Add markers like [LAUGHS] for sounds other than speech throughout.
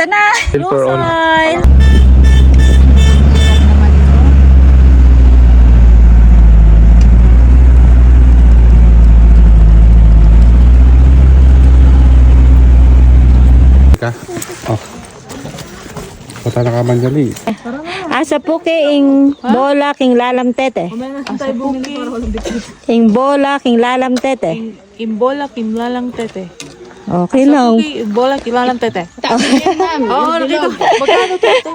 Ito na. Oil all. Oil. Ka? Oh. Na ka manjali. Asa po king bola king lalam tete. King bola king lalam tete. Imbola kimlalang tete. Okay lang. Okay, Imbola kimlalang tete. Oo, dito. Magkano tete?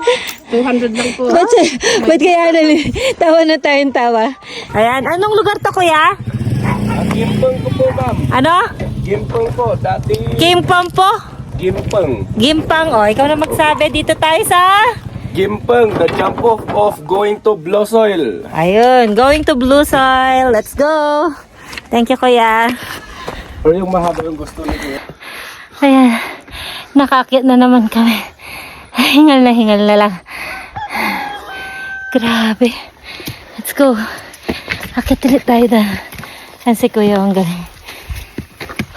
200 lang po. Ba't, ba't kaya nali? Tawa na tayong tawa. Ayan, anong lugar to kuya? Gimpeng ko po, ma'am. Ano? Gimpeng po. Dati Kimpang po? Gimpeng. Gimpang, o. Ikaw na magsabi. Dito tayo sa... Gimpeng, the jump off of going to Blossoil. Ayun, going to Blue Soil. Let's go. Thank you, kuya. Pero yung mahaba yung gusto ni Kuya. Ayan, nakakit na naman kami. Hingal na hingal na lang. Grabe. Let's go. Akit ulit tayo na. Yan si Kuya, ang galing.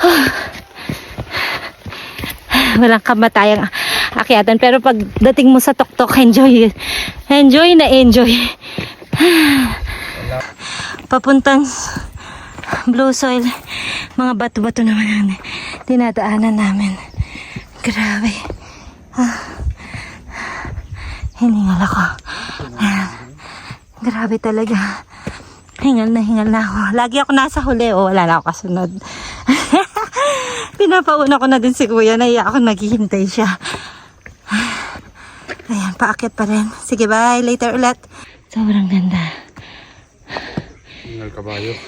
[SIGHS] Walang kamatayang akyatan. Pero pagdating mo sa tuktok, enjoy. Enjoy na enjoy. [SIGHS] Papuntang blue soil. Mga bato-bato naman ang dinadaanan namin. Grabe. Ah. Hiningal ako. Ayan. Grabe talaga. Hingal na hingal na ako. Lagi ako nasa huli o wala na ako kasunod. [LAUGHS] Pinapauna ko na din si kuya. Naiya ako naghihintay siya. Ayan, paakyat pa rin. Sige, bye. Later ulit. Sobrang ganda. Hingal kabayo.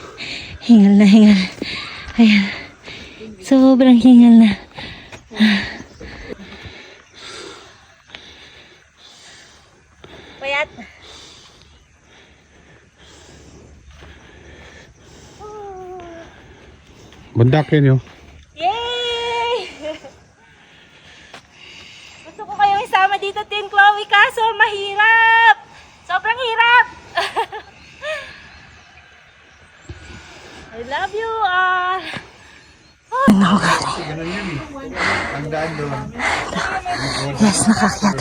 Hingal na hingal. Ayan. Sobrang hingal na. Payat. Bandakin yun. Yay! [LAUGHS] Gusto ko kayong isama dito, Tin Chloe, kaso mahirap. Sobrang hirap. I love you all. Ano Yes, nakakyat.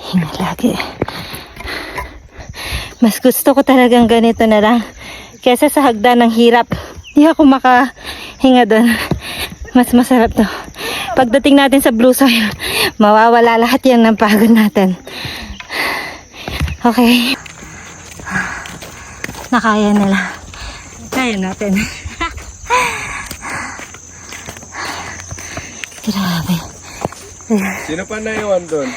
Hinga lagi. Mas gusto ko talagang ganito na lang. Kesa sa hagdan ng hirap. Hindi ako makahinga doon. Mas masarap to. Pagdating natin sa blue soil, mawawala lahat yan ng pagod natin. Okay. Nakaya nila. Kaya natin. [LAUGHS] Grabe. Sino pa naiwan doon?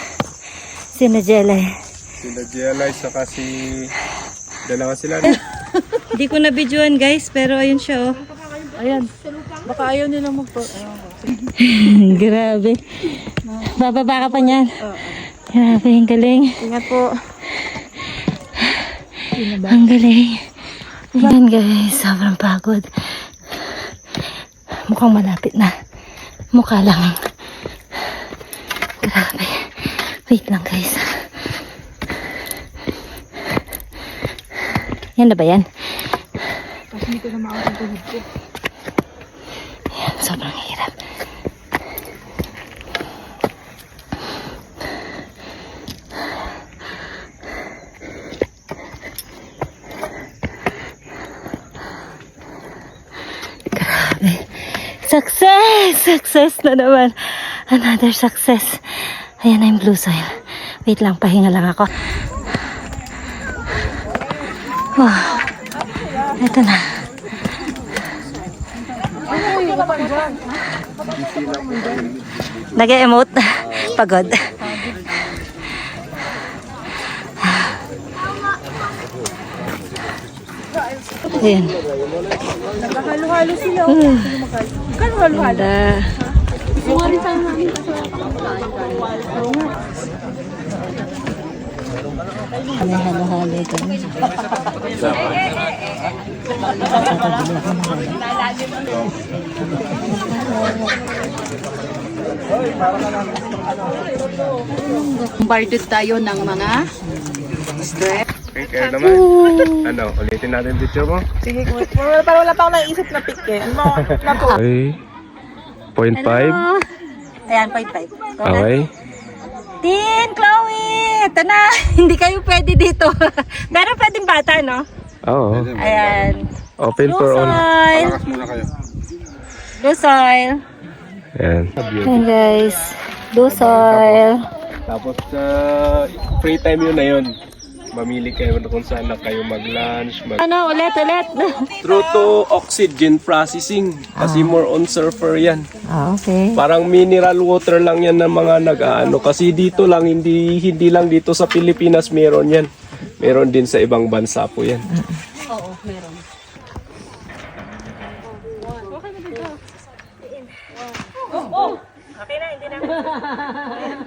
Sinajelay. Sila Jelay saka si... Dalawa sila. [LAUGHS] Hindi ko na videoan guys, pero ayun siya oh. Ayan. Baka ayaw nila magpo. Ayun. [LAUGHS] Grabe. Bababa ka pa niyan. Grabe, ang galing. Ingat po. Ang galing. Ayan guys, sobrang pagod. Mukhang malapit na. Mukha lang. Grabe. Wait lang guys. Yan na ba yan? Kasi hindi ko na makakatulog ko. Sobrang hirap. Grabe. Success! Success na naman. Another success. Ayan na yung blue soil. Wait lang, pahinga lang ako. Oh, ito na. Nag-emote. [LAUGHS] Pagod. Ayan. Halo-halo sila. Hmm. Kano halo-halo? Ganda. May halo-halo ito. Bombarded tayo ng mga stress. Okay, kaya naman. ano, ulitin natin picture mo? Sige, wala, parang wala pa ako naisip na pick eh. Ano, nato. Okay. [LAUGHS] Point five. Ayan, point five. Okay. Tin, Chloe! Ito na! [LAUGHS] Hindi kayo pwede dito. [LAUGHS] Pero pwedeng bata, no? Oo. Ayan. Open for all. soil. Blue soil. Ayan. Ayan, guys. Blue soil. Tapos sa free time yun na yun. Mamili kayo na kung saan na kayo mag-lunch, mag Ano, ulit, ulit. Through to oxygen processing. Kasi more on surfer yan. Ah, okay. Parang mineral water lang yan ng mga nag-ano. Kasi dito lang, hindi, hindi lang dito sa Pilipinas meron yan. Meron din sa ibang bansa po yan. Okay na, hindi na. [LAUGHS]